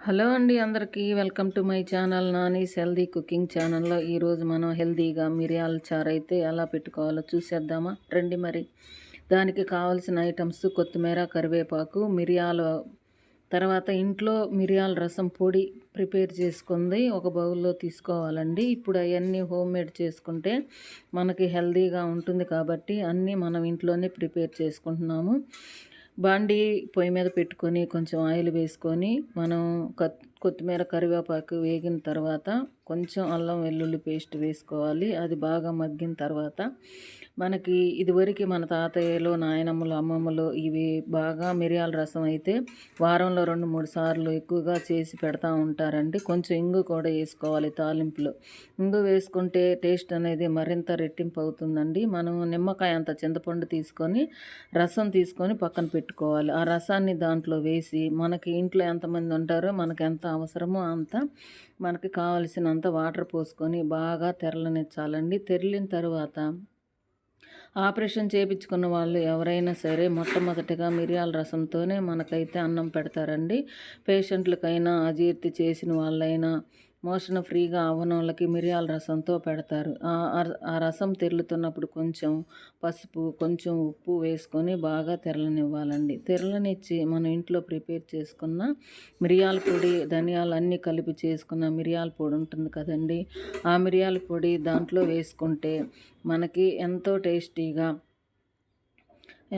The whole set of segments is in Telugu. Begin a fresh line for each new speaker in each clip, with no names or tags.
హలో అండి అందరికీ welcome to my channel Nani healthy cooking ఛానల్లో ఈరోజు మనం హెల్దీగా మిరియాల చారు అయితే ఎలా పెట్టుకోవాలో చూసేద్దామా? రండి మరి. దానికి కావాల్సిన ఐటమ్స్ కొత్తిమీర కరివేపాకు మిరియాలు తర్వాత ఇంట్లో మిరియాల రసం పొడి ప్రిపేర్ చేసుకుంది. ఒక బౌల్లో తీసుకోవాలండి. ఇప్పుడు అవన్నీ హోమ్ మేడ్ చేసుకుంటే మనకి హెల్దీగా ఉంటుంది కాబట్టి అన్నీ మనం ఇంట్లోనే ప్రిపేర్ చేసుకుంటున్నాము. బాండి పొయ్యి మీద పెట్టుకొని కొంచెం ఆయిల్ వేసుకొని మనం కొత్తిమీర కరివేపాకు వేగిన తర్వాత కొంచెం అల్లం వెల్లుల్లి పేస్ట్ వేసుకోవాలి. అది బాగా మగ్గిన తర్వాత మనకి ఇదివరకు మన తాతయ్యలు నాయనమ్మలు అమ్మమ్మలు ఇవి బాగా మిరియాల రసం అయితే వారంలో రెండు మూడు సార్లు ఎక్కువగా చేసి పెడతా ఉంటారండి. కొంచెం ఇంగు కూడా వేసుకోవాలి తాలింపులో. ఇంగు వేసుకుంటే టేస్ట్ అనేది మరింత రెట్టింపు అవుతుందండి. మనం నిమ్మకాయ అంత చింతపండు తీసుకొని రసం తీసుకొని పక్కన పెట్టుకోవాలి. ఆ రసాన్ని దాంట్లో వేసి మనకి ఇంట్లో ఎంతమంది ఉంటారో మనకు ఎంత అవసరమో అంత మనకి కావలసినంత వాటర్ పోసుకొని బాగా తెరలనిచ్చాలండి. తెరిలిన తర్వాత ఆపరేషన్ చేయించుకున్న వాళ్ళు ఎవరైనా సరే మొట్టమొదటిగా మిరియాల రసంతోనే మనకైతే అన్నం పెడతారండి. పేషెంట్లకైనా అజీర్తి చేసిన వాళ్ళైనా మోషన్ ఫ్రీగా అవ్వని మిరియాల రసంతో పెడతారు. ఆ రసం తెరులుతున్నప్పుడు కొంచెం పసుపు కొంచెం ఉప్పు వేసుకొని బాగా తెరలనివ్వాలండి. తెరలనిచ్చి మనం ఇంట్లో ప్రిపేర్ చేసుకున్న మిరియాల పొడి ధనియాలు అన్నీ కలిపి చేసుకున్న మిరియాల పొడి ఉంటుంది కదండి. ఆ మిరియాల పొడి దాంట్లో వేసుకుంటే మనకి ఎంతో టేస్టీగా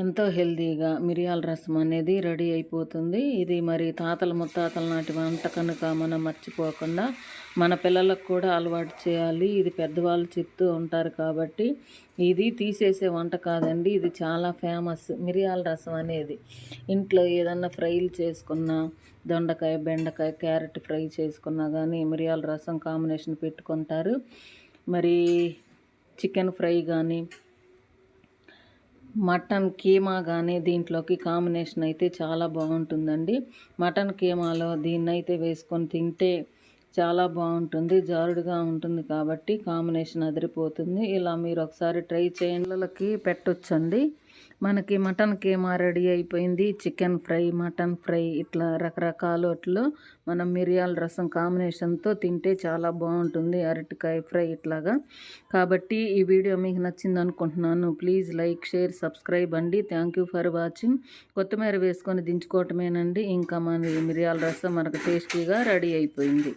ఎంతో హెల్తీగా మిరియాల రసం అనేది రెడీ అయిపోతుంది. ఇది మరి తాతల ముత్తాతల నాటి వంట కనుక మనం మర్చిపోకుండా మన పిల్లలకు కూడా అలవాటు చేయాలి. ఇది పెద్దవాళ్ళు చెప్తూ ఉంటారు కాబట్టి ఇది తీసేసే వంట కాదండి ఇది చాలా ఫేమస్ మిరియాల రసం అనేది. ఇంట్లో ఏదన్నా ఫ్రైలు చేసుకున్నా దొండకాయ బెండకాయ క్యారెట్ ఫ్రై చేసుకున్నా కానీ మిరియాల రసం కాంబినేషన్ పెట్టుకుంటారు. మరి చికెన్ ఫ్రై కానీ మటన్ కీమా కానీ దీంట్లోకి కాంబినేషన్ అయితే చాలా బాగుంటుందండి. మటన్ కీమాలో దీన్నైతే వేసుకొని తింటే చాలా బాగుంటుంది జారుడుగా ఉంటుంది కాబట్టి కాంబినేషన్ అదిరిపోతుంది. ఇలా మీరు ఒకసారి ట్రై చేయండి. పెట్టొచ్చండి. మనకి మటన్ కీమా రెడీ అయిపోయింది. చికెన్ ఫ్రై మటన్ ఫ్రై ఇట్లా రకరకాల వాటిలో మనం మిరియాల రసం కాంబినేషన్తో తింటే చాలా బాగుంటుంది. అరటికాయ ఫ్రై ఇట్లాగా. కాబట్టి ఈ వీడియో మీకు నచ్చింది అనుకుంటున్నాను. ప్లీజ్ లైక్ షేర్ సబ్స్క్రైబ్ అండి. Thank you for watching. కొత్తిమీర వేసుకొని దించుకోవటమేనండి. ఇంకా మన మిరియాల రసం మనకు టేస్టీగా రెడీ అయిపోయింది.